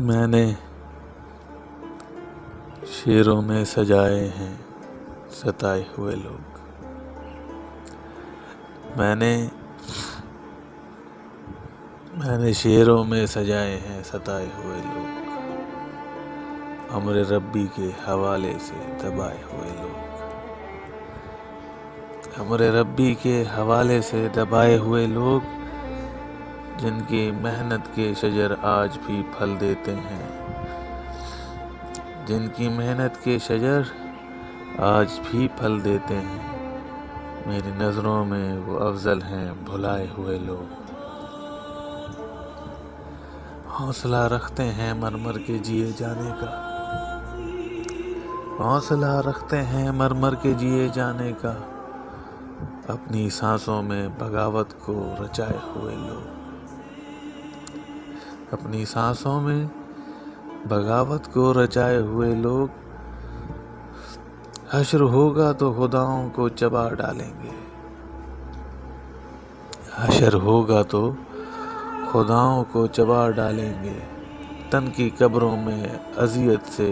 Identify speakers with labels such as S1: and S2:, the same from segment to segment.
S1: मैंने शेरों में सजाए हैं सताए हुए लोग। मैंने मैंने शेरों में सजाए हैं सताए हुए लोग। अमर रब्बी के हवाले से दबाए हुए लोग। अमर रब्बी के हवाले से दबाए हुए लोग जिनकी मेहनत के शजर आज भी फल देते हैं। जिनकी मेहनत के शजर आज भी फल देते हैं। मेरी नज़रों में वो अफजल हैं, भुलाए हुए लोग। हौसला रखते हैं मरमर के जिए जाने का। हौसला रखते हैं मरमर के जिए जाने का। अपनी सांसों में बगावत को रचाए हुए लोग। अपनी सांसों में बगावत को रचाए हुए लोग। हश्र होगा तो खुदाओं को चबा डालेंगे। हशर होगा तो खुदाओं को चबा डालेंगे। तन की कब्रों में अजियत से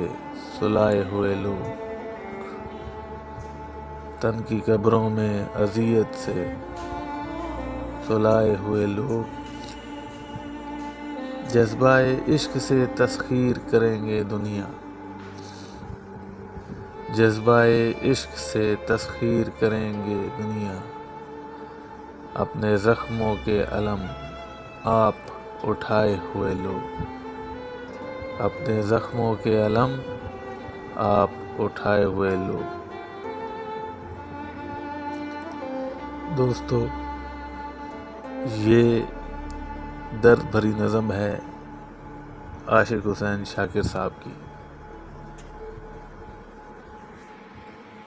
S1: सुलाए हुए लोग। तन की कब्रों में अजियत से सुलाए हुए लोग। जज्बा इश्क से तस्खीर करेंगे दुनिया। जज्बा इश्क से तस्खीर करेंगे दुनिया। अपने ज़ख्मों के अलम आप उठाए हुए लोग। अपने ज़ख्मों के अलम आप उठाए हुए लोग। दोस्तों, ये दर्द भरी नज़म है आशिक हुसैन शाकिर साहब की।